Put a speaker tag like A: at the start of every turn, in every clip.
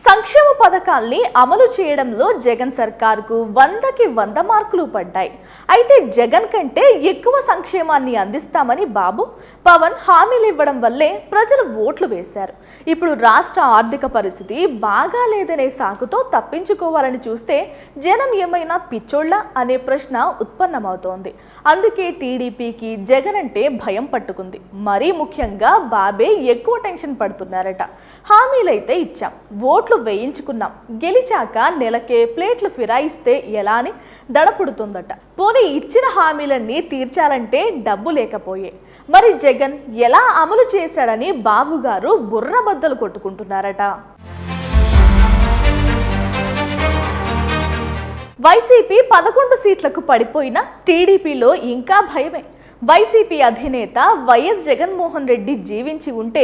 A: సంక్షేమ పథకాల్ని అమలు చేయడంలో జగన్ సర్కార్కు వందకి వంద మార్కులు పడ్డాయి. అయితే జగన్ కంటే ఎక్కువ సంక్షేమాన్ని అందిస్తామని బాబు పవన్ హామీలు ఇవ్వడం వల్లే ప్రజలు ఓట్లు వేశారు. ఇప్పుడు రాష్ట్ర ఆర్థిక పరిస్థితి బాగా లేదనే సాకుతో తప్పించుకోవాలని చూస్తే జనం ఏమైనా పిచ్చోళ్ళ అనే ప్రశ్న ఉత్పన్నమవుతోంది. అందుకే టీడీపీకి జగన్ అంటే భయం పట్టుకుంది. మరీ ముఖ్యంగా బాబే ఎక్కువ టెన్షన్ పడుతున్నారట. హామీలైతే ఇచ్చాం. ఓట్లు వేయించుకున్నాం. గెలిచాక నెలకే ప్లేట్లు ఫిరాయిస్తే ఎలా అని దడపుడుతుందట. పోనీ ఇచ్చిన హామీలన్నీ తీర్చాలంటే డబ్బు లేకపోయే. మరి జగన్ ఎలా అమలు చేశాడని బాబు గారు బుర్రబద్దలు కొట్టుకుంటున్నారట. వైసీపీ పదకొండు సీట్లకు పడిపోయిన టీడీపీలో ఇంకా భయమే. వైసీపీ అధినేత వైఎస్ జగన్మోహన్ రెడ్డి జీవించి ఉంటే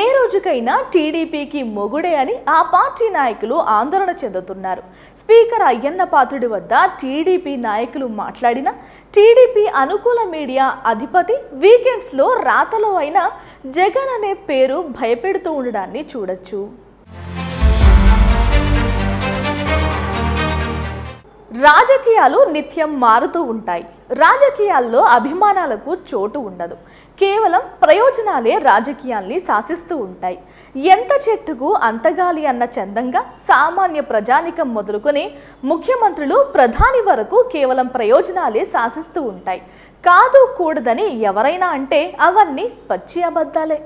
A: ఏ రోజుకైనా టీడీపీకి మొగుడే అని ఆ పార్టీ నాయకులు ఆందోళన చెందుతున్నారు. స్పీకర్ అయ్యన్న పాత్రుడి వద్ద టీడీపీ నాయకులు మాట్లాడిన టీడీపీ అనుకూల మీడియా అధిపతి వీకెండ్స్లో రాతలో అయినా జగన్ అనే పేరు భయపెడుతూ ఉండడాన్ని చూడొచ్చు. రాజకీయాలు నిత్యం మారుతూ ఉంటాయి. రాజకీయాల్లో అభిమానాలకు చోటు ఉండదు. కేవలం ప్రయోజనాలే రాజకీయాల్ని శాసిస్తూ ఉంటాయి. ఎంత చెట్టుకు అంతగాలి అన్న చందంగా సామాన్య ప్రజానికం మొదలుకొని ముఖ్యమంత్రులు ప్రధాని వరకు కేవలం ప్రయోజనాలే శాసిస్తూ ఉంటాయి. కాదు కూడదని ఎవరైనా అంటే అవన్నీ పచ్చి అబద్ధాలే.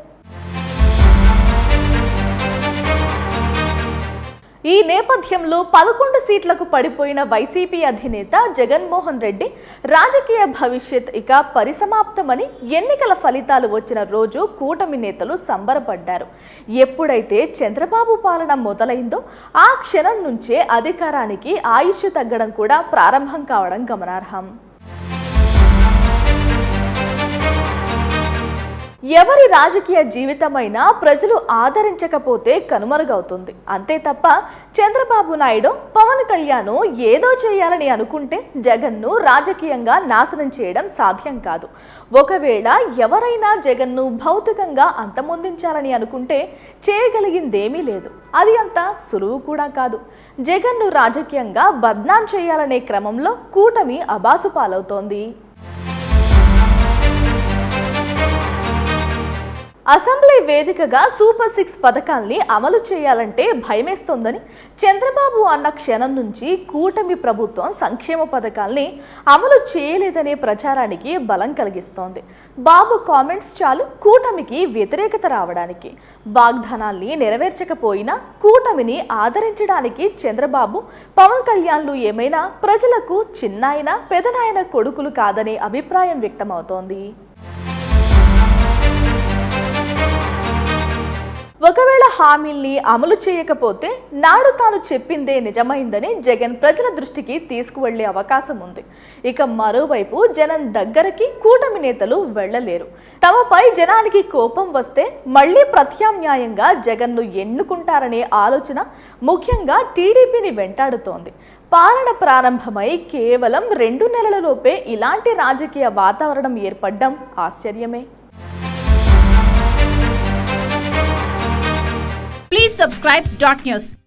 A: ఈ నేపథ్యంలో పదకొండు సీట్లకు పడిపోయిన వైసీపీ అధినేత జగన్మోహన్ రెడ్డి రాజకీయ భవిష్యత్ ఇక పరిసమాప్తమని ఎన్నికల ఫలితాలు వచ్చిన రోజు కూటమి నేతలు సంబరపడ్డారు. ఎప్పుడైతే చంద్రబాబు పాలన మొదలైందో ఆ క్షణం నుంచే అధికారానికి ఆయుష్ తగ్గడం కూడా ప్రారంభం కావడం గమనార్హం. ఎవరి రాజకీయ జీవితమైనా ప్రజలు ఆదరించకపోతే కనుమరుగవుతుంది. అంతే తప్ప చంద్రబాబు నాయుడు పవన్ కళ్యాణ్ ఏదో చేయాలని అనుకుంటే జగన్ను రాజకీయంగా నాశనం చేయడం సాధ్యం కాదు. ఒకవేళ ఎవరైనా జగన్ను భౌతికంగా అంతమొందించాలని అనుకుంటే చేయగలిగిందేమీ లేదు. అది అంత సులువు కూడా కాదు. జగన్ను రాజకీయంగా బద్నాం చేయాలనే క్రమంలో కూటమి అబాసు పాలవుతోంది అసెంబ్లీ వేదికగా సూపర్ సిక్స్ పథకాల్ని అమలు చేయాలంటే భయమేస్తోందని చంద్రబాబు అన్న క్షణం నుంచి కూటమి ప్రభుత్వం సంక్షేమ పథకాల్ని అమలు చేయలేదనే ప్రచారానికి బలం కలిగిస్తోంది. బాబు కామెంట్స్ చాలు కూటమికి వ్యతిరేకత రావడానికి. వాగ్దానాల్ని నెరవేర్చకపోయినా కూటమిని ఆదరించడానికి చంద్రబాబు పవన్ కళ్యాణ్లు ఏమైనా ప్రజలకు చిన్నాయన పెదనాయన కొడుకులు కాదనే అభిప్రాయం వ్యక్తమవుతోంది. ఒకవేళ హామీల్ని అమలు చేయకపోతే నాడు తాను చెప్పిందే నిజమైందని జగన్ ప్రజల దృష్టికి తీసుకువెళ్ళే అవకాశం ఉంది. ఇక మరోవైపు జనం దగ్గరికి కూటమి నేతలు వెళ్ళలేరు తమపై జనానికి కోపం వస్తే మళ్ళీ ప్రత్యామ్నాయంగా జగన్ను ఎన్నుకుంటారనే ఆలోచన ముఖ్యంగా టీడీపీని వెంటాడుతోంది. పాలన ప్రారంభమై కేవలం రెండు నెలలలోపే ఇలాంటి రాజకీయ వాతావరణం ఏర్పడడం ఆశ్చర్యమే.
B: Subscribe Dot News.